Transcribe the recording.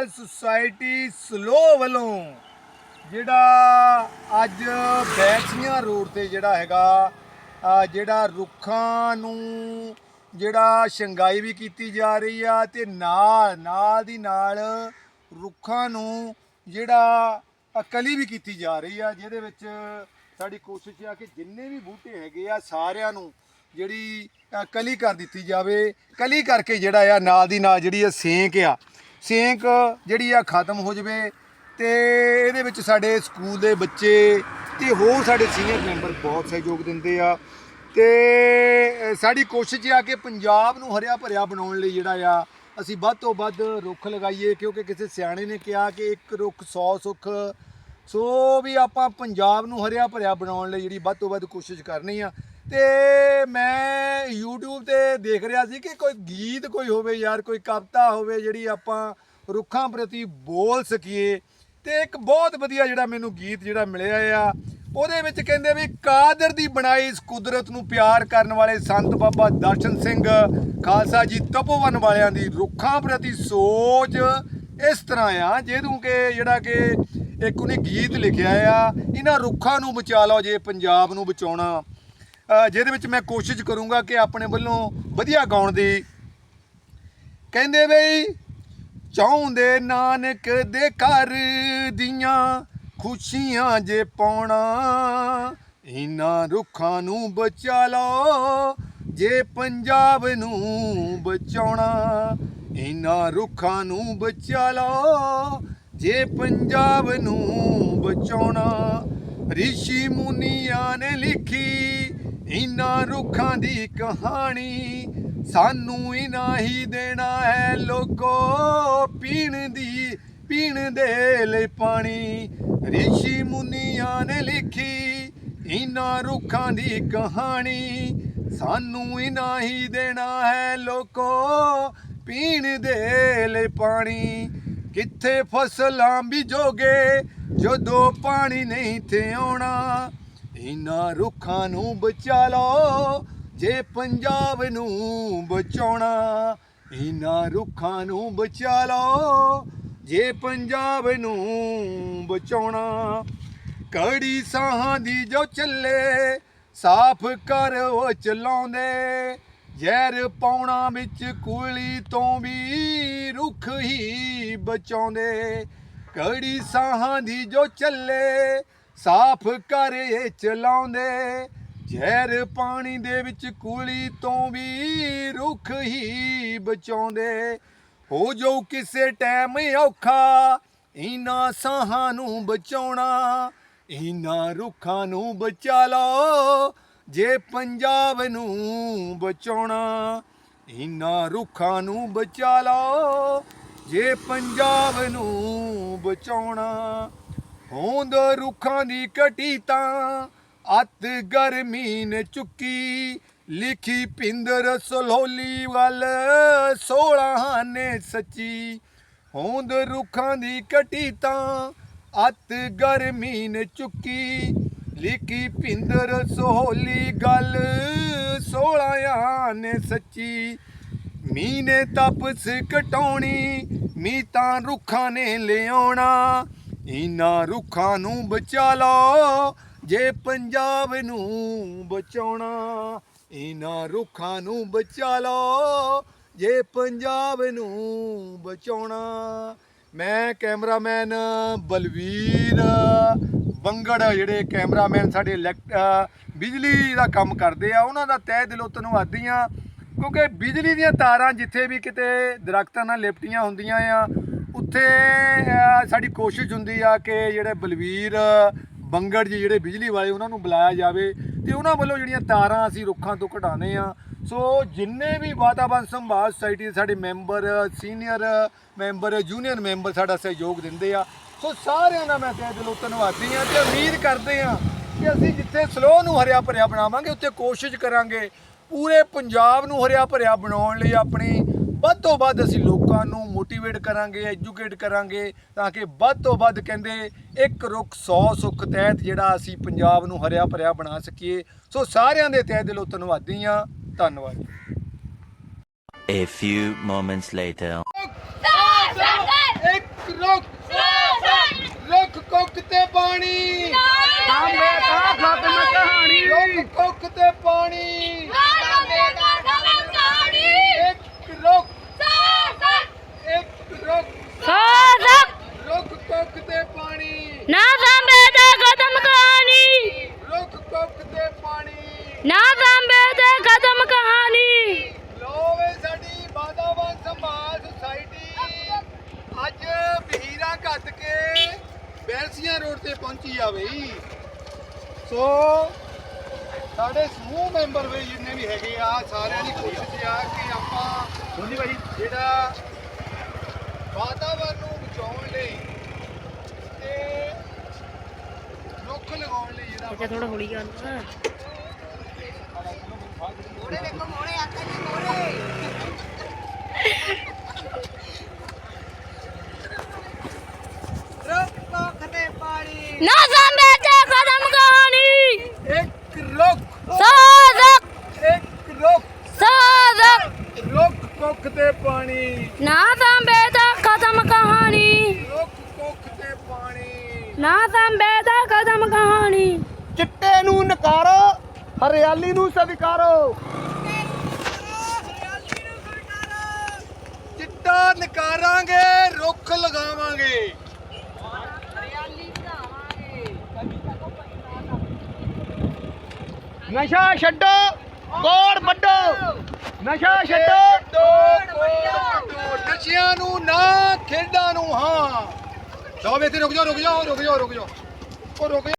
Welfare society slow ਵੱਲੋਂ ਜਿਹੜਾ ਅੱਜ ਬੈਚੀਆਂ ਰੋਡ ਤੇ ਜਿਹੜਾ ਹੈਗਾ ਜਿਹੜਾ ਰੁੱਖਾਂ ਨੂੰ ਜਿਹੜਾ ਸ਼ੰਗਾਈ ਵੀ ਕੀਤੀ ਜਾ ਰਹੀ ਆ ਤੇ ਨਾਲ ਨਾਲ ਦੀ ਨਾਲ ਰੁੱਖਾਂ ਨੂੰ ਜਿਹੜਾ ਕਲੀ ਵੀ ਕੀਤੀ ਜਾ ਰਹੀ ਆ, ਜਿਹਦੇ ਵਿੱਚ ਸਾਡੀ ਕੋਸ਼ਿਸ਼ ਆ ਕਿ ਜਿੰਨੇ ਵੀ ਬੂਟੇ ਹੈਗੇ ਆ ਸਾਰਿਆਂ ਨੂੰ ਜਿਹੜੀ ਕਲੀ ਕਰ ਦਿੱਤੀ ਜਾਵੇ। ਕਲੀ ਕਰਕੇ ਜਿਹੜਾ ਆ, ਨਾਲ ਦੀ ਨਾਲ ਜਿਹੜੀ ਆ ਸੇਂਕ ਆ ਸੇਂਕ ਜਿਹੜੀ ਆ ਖਤਮ ਹੋ ਜਾਵੇ ਤੇ ਇਹਦੇ ਵਿੱਚ ਸਾਡੇ ਸਕੂਲ ਦੇ ਬੱਚੇ ਤੇ ਹੋਰ ਸਾਡੇ ਸੀਨੀਅਰ ਮੈਂਬਰ ਬਹੁਤ ਸਹਿਯੋਗ ਦਿੰਦੇ ਆ। ਤੇ ਸਾਡੀ ਕੋਸ਼ਿਸ਼ ਆ ਕਿ ਪੰਜਾਬ ਨੂੰ ਹਰਿਆ ਭਰਿਆ ਬਣਾਉਣ ਲਈ ਜਿਹੜਾ ਆ, ਅਸੀਂ ਵੱਧ ਤੋਂ ਵੱਧ ਰੁੱਖ ਲਗਾਈਏ ਕਿਉਂਕਿ ਕਿਸੇ ਸਿਆਣੇ ਨੇ ਕਿਹਾ ਕਿ ਇੱਕ ਰੁੱਖ 100 ਸੁੱਖ ਸੋ ਵੀ ਆਪਾਂ ਪੰਜਾਬ ਨੂੰ ਹਰਿਆ ਭਰਿਆ ਬਣਾਉਣ ਲਈ ਜਿਹੜੀ ਵੱਧ ਤੋਂ ਵੱਧ ਕੋਸ਼ਿਸ਼ ਕਰਨੀ ਆ। ਤੇ ਮੈਂ YouTube ਤੇ ਦੇਖ ਰਿਹਾ ਸੀ ਕਿ ਕੋਈ ਗੀਤ ਕੋਈ ਹੋਵੇ ਯਾਰ, ਕੋਈ ਕਵਿਤਾ ਹੋਵੇ ਜਿਹੜੀ ਆਪਾਂ ਰੁੱਖਾਂ ਪ੍ਰਤੀ ਬੋਲ ਸਕੀਏ। ਤੇ ਇੱਕ ਬਹੁਤ ਵਧੀਆ ਜਿਹੜਾ ਮੈਨੂੰ ਗੀਤ ਜਿਹੜਾ ਮਿਲਿਆ ਆ, ਉਹਦੇ ਵਿੱਚ ਕਹਿੰਦੇ ਵੀ ਕਾਦਰ ਦੀ ਬਣਾਈ ਇਸ ਕੁਦਰਤ ਨੂੰ ਪਿਆਰ ਕਰਨ ਵਾਲੇ ਸੰਤ ਬਾਬਾ ਦਰਸ਼ਨ ਸਿੰਘ, ਖਾਲਸਾ ਜੀ ਤਪੋਵਨ ਵਾਲਿਆਂ ਦੀ ਰੁੱਖਾਂ ਪ੍ਰਤੀ ਸੋਚ ਇਸ ਤਰ੍ਹਾਂ ਆ। ਜਿਹਨੂੰ ਕਿ ਜਿਹੜਾ ਕਿ ਇੱਕ ਉਹਨੇ ਗੀਤ ਲਿਖਿਆ ਆ, ਇਹਨਾਂ ਰੁੱਖਾਂ ਨੂੰ ਬਚਾ ਲਓ ਜੇ ਪੰਜਾਬ ਨੂੰ ਬਚਾਉਣਾ। ਜਿਹਦੇ ਵਿੱਚ ਮੈਂ ਕੋਸ਼ਿਸ਼ ਕਰੂੰਗਾ ਕਿ ਆਪਣੇ ਵੱਲੋਂ ਵਧੀਆ ਗਾਉਣ ਦੀ। ਕਹਿੰਦੇ ਬਈ, ਚਾਹੁੰਦੇ ਨਾਨਕ ਦੇ ਘਰ ਦੀਆਂ ਖੁਸ਼ੀਆਂ ਜੇ ਪਾਉਣਾ, ਇਹਨਾਂ ਰੁੱਖਾਂ ਨੂੰ ਬਚਾ ਲਓ ਜੇ ਪੰਜਾਬ ਨੂੰ ਬਚਾਉਣਾ, ਇਹਨਾਂ ਰੁੱਖਾਂ ਨੂੰ ਬਚਾ ਲਓ ਜੇ ਪੰਜਾਬ ਨੂੰ ਬਚਾਉਣਾ, ਰਿਸ਼ੀ ਮੁਨੀਆਂ ਨੇ ਲਿਖੀ ਇਹਨਾਂ ਰੁੱਖਾਂ ਦੀ ਕਹਾਣੀ, ਸਾਨੂੰ ਇਨਾ ਹੀ ਦੇਣਾ ਹੈ ਲੋਕੋ ਪੀਣ ਦੀ, ਪੀਣ ਦੇ ਲਈ ਪਾਣੀ। ਰਿਸ਼ੀ ਮੁਨੀਆਂ ਨੇ ਲਿਖੀ ਇਨ੍ਹਾਂ ਰੁੱਖਾਂ ਦੀ ਕਹਾਣੀ, ਸਾਨੂੰ ਇਨਾ ਹੀ ਦੇਣਾ ਹੈ ਲੋਕੋ ਪੀਣ ਦੇ ਲਈ ਪਾਣੀ। ਕਿੱਥੇ ਫਸਲਾਂ ਬੀਜੋਗੇ? ਜਦੋਂ ਪਾਣੀ ਨਹੀਂ ਤੇ ਆਉਣਾ, ਇਹਨਾਂ ਰੁੱਖਾਂ ਨੂੰ ਬਚਾ ਲਓ, ਜੇ ਪੰਜਾਬ ਨੂੰ ਬਚਾਉਣਾ, ਇਹਨਾਂ ਰੁੱਖਾਂ ਨੂੰ ਬਚਾ ਲਓ, ਜੇ ਪੰਜਾਬ ਨੂੰ ਬਚਾਉਣਾ। ਕੜੀ ਸਾਹਾਂ ਦੀ ਜੋ ਚੱਲੇ, ਸਾਫ਼ ਕਰ ਉਹ ਚਲਾਉਂਦੇ ਜ਼ਹਿਰ ਪਾਉਣਾ ਵਿੱਚ ਕੁਲੀ ਤੋਂ ਵੀ ਰੁੱਖ ਹੀ ਬਚਾਉਂਦੇ। ਕੜੀ ਸਾਹਾਂ ਦੀ ਜੋ ਚੱਲੇ, ਸਾਫ਼ ਕਰ ਇਹ ਚਲਾਉਂਦੇ। ਜ਼ਹਿਰ ਪਾਣੀ ਦੇ ਵਿੱਚ ਕੁਲੀ ਤੋਂ ਵੀ ਰੁੱਖ ਹੀ ਬਚਾਉਂਦੇ। ਹੋ ਜੋ ਕਿਸੇ ਟਾਈਮ ਔਖਾ, ਇਹਨਾਂ ਸਾਹਾਂ ਨੂੰ ਬਚਾਉਣਾ, ਇਹਨਾਂ ਰੁੱਖਾਂ ਨੂੰ ਬਚਾ ਲਓ। ਜੇ ਪੰਜਾਬ ਨੂੰ ਬਚਾਉਣਾ, ਇਹਨਾਂ ਰੁੱਖਾਂ ਨੂੰ ਬਚਾ ਲਓ ਜੇ ਪੰਜਾਬ ਨੂੰ ਬਚਾਉਣਾ, ਹੋਂਦ ਰੁੱਖਾਂ ਦੀ ਘਟੀ ਤਾਂ ਅੱਤ ਗਰਮੀ ਨੇ ਚੁੱਕੀ। ਲਿਖੀ ਪਿੰਦਰ ਸਲੋਲੀ ਵੱਲ ਸੋਲਾਂ ਨੇ ਸੱਚੀ। ਹੋਂਦ ਰੁੱਖਾਂ ਦੀ ਘਟੀ ਤਾਂ ਅੱਤ ਗਰਮੀ ਨੇ ਚੁੱਕੀ। ਲਿਖੀ ਪਿੰਦਰ ਸੋਹਲੀ ਗੱਲ ਸੋਲਾਂ ਨੇ ਸੱਚੀ। ਮੀਂਹ ਨੇ ਤਪਸ ਘਟਾਉਣੀ ਮੀਂਹ ਤਾਂ ਰੁੱਖਾਂ ਨੇ ਲਿਆਉਣਾ। ਇਹਨਾਂ ਰੁੱਖਾਂ ਨੂੰ ਬਚਾ ਲਓ ਜੇ ਪੰਜਾਬ ਨੂੰ ਬਚਾਉਣਾ। ਇਹਨਾਂ ਰੁੱਖਾਂ ਨੂੰ ਬਚਾ ਲਓ ਜੇ ਪੰਜਾਬ ਨੂੰ ਬਚਾਉਣਾ। ਮੈਂ ਕੈਮਰਾਮੈਨ ਬਲਵੀਰ। ਬੰਗੜ ਜਿਹੜੇ ਕੈਮਰਾਮੈਨ ਸਾਡੇ ਇਲੈਕਟ ਬਿਜਲੀ ਦਾ ਕੰਮ ਕਰਦੇ ਆ, ਉਹਨਾਂ ਦਾ ਤਹਿ ਦਿਲੋਂ ਧੰਨਵਾਦੀ ਆ ਕਿਉਂਕਿ ਬਿਜਲੀ ਦੀਆਂ ਤਾਰਾਂ ਜਿੱਥੇ ਵੀ ਕਿਤੇ ਦਰਖਤਾਂ ਨਾਲ ਲਿਪਟੀਆਂ ਹੁੰਦੀਆਂ ਆ, ਉੱਥੇ ਸਾਡੀ ਕੋਸ਼ਿਸ਼ ਹੁੰਦੀ ਆ ਕਿ ਜਿਹੜੇ ਬਲਵੀਰ ਬੰਗੜ ਜੀ ਜਿਹੜੇ ਬਿਜਲੀ ਵਾਲੇ, ਉਹਨਾਂ ਨੂੰ ਬੁਲਾਇਆ ਜਾਵੇ ਤੇ ਉਹਨਾਂ ਵੱਲੋਂ ਜਿਹੜੀਆਂ ਤਾਰਾਂ ਅਸੀਂ ਰੁੱਖਾਂ ਤੋਂ ਕਢਾਉਂਦੇ ਆ ਸੋ ਜਿੰਨੇ ਵੀ ਵਾਤਾਵਰਣ ਸੰਭਾਲ ਸੁਸਾਇਟੀ ਦੇ ਸਾਡੇ member senior member junior member ਸਾਡਾ ਸਹਿਯੋਗ ਦਿੰਦੇ ਆ ਸੋ ਸਾਰਿਆਂ ਦਾ ਮੈਂ ਤਹਿ ਦਿਲੋਂ ਧੰਨਵਾਦੀ ਆ ਤੇ ਉਮੀਦ ਕਰਦੇ ਆ ਕਿ ਅਸੀਂ ਜਿੱਥੇ ਸਲੋ ਨੂੰ ਹਰਿਆ ਭਰਿਆ ਬਣਾਵਾਂਗੇ ਉੱਥੇ ਕੋਸ਼ਿਸ਼ ਕਰਾਂਗੇ ਪੂਰੇ ਪੰਜਾਬ ਨੂੰ ਹਰਿਆ ਭਰਿਆ ਬਣਾਉਣ ਲਈ ਆਪਣੀ। ਵੱਧ ਤੋਂ ਵੱਧ ਅਸੀਂ ਲੋਕਾਂ ਨੂੰ ਮੋਟੀਵੇਟ ਕਰਾਂਗੇ ਐਜੂਕੇਟ ਕਰਾਂਗੇ ਤਾਂ ਕਿ ਵੱਧ ਤੋਂ ਵੱਧ ਕਹਿੰਦੇ ਇੱਕ ਰੁੱਖ 100 ਸੁੱਖ ਤਹਿਤ ਜਿਹੜਾ ਅਸੀਂ ਪੰਜਾਬ ਨੂੰ ਹਰਿਆ ਭਰਿਆ ਬਣਾ ਸਕੀਏ। ਸੋ ਸਾਰਿਆਂ ਦੇ ਤਹਿ ਦਿਲੋਂ ਧੰਨਵਾਦੀ ਆ ਧੰਨਵਾਦ ਜੀ। A few moments later. Coke ਤੇ ਪਾਣੀ ਨਾਮ ਮੇਰਾ ਫਲਤ ਮਕਾਣੀ ਲੋਕ ਕੋਕ ਤੇ ਪਾਣੀ ਬੈਂਸੀਆਂ ਰੋਡ ਤੇ ਪਹੁੰਚੀ ਆ ਬਈ। ਸੋ ਸਾਡੇ ਸਮੂਹ ਮੈਂਬਰ ਵੀ ਜਿੰਨੇ ਵੀ ਹੈਗੇ ਆ ਸਾਰਿਆਂ ਦੀ ਕੋਸ਼ਿਸ਼ ਆ ਕਿ ਆਪਾਂ ਸੋਨੀ ਭਾਈ ਜਿਹੜਾ ਵਾਤਾਵਰਨ ਨੂੰ ਬਚਾਉਣ ਲਈ ਤੇ ਰੁੱਖ ਲਗਾਉਣ ਲਈ ਜਿਹੜਾ ਥੋੜਾ ਹੌਲੀ ਕਰ ਨਾ। ਨਾ ਸੰਬੇ ਤੇ ਕਦਮ ਕਹਾਣੀ ਇੱਕ ਰੁੱਖ ਸਾਜ਼ਕ ਇੱਕ ਰੁੱਖ ਸਾਜ਼ਕ ਰੁੱਖ ਕੁੱਖ ਤੇ ਪਾਣੀ। ਨਾ ਸੰਬੇ ਤੇ ਕਦਮ ਕਹਾਣੀ। ਰੁੱਖ ਕੁੱਖ ਤੇ ਪਾਣੀ। ਨਾ ਸੰਬੇ ਤੇ ਕਦਮ ਕਹਾਣੀ। ਚਿੱਟੇ ਨੂੰ ਨਕਾਰੋ ਹਰਿਆਲੀ ਨੂੰ ਸਵੀਕਾਰੋ। ਚਿੱਟਾ ਨਕਾਰਾਂਗੇ ਰੁੱਖ ਲਗਾਵਾਂਗੇ। ਨਸ਼ਾ ਛੱਡੋ। ਕੋੜ ਵੱਡੋ। ਨਸ਼ਾ ਛੱਡੋ। ਨਸ਼ਿਆਂ ਨੂੰ ਨਾ ਖੇਡਾਂ ਨੂੰ ਹਾਂ। ਜਾਓ ਵੇ ਤੇ ਰੁਕ ਜਾਓ ਰੁਕ ਜਾਓ ਰੁਕ ਜਾਓ ਰੁਕ ਜਾਓ। ਉਹ ਰੁਕ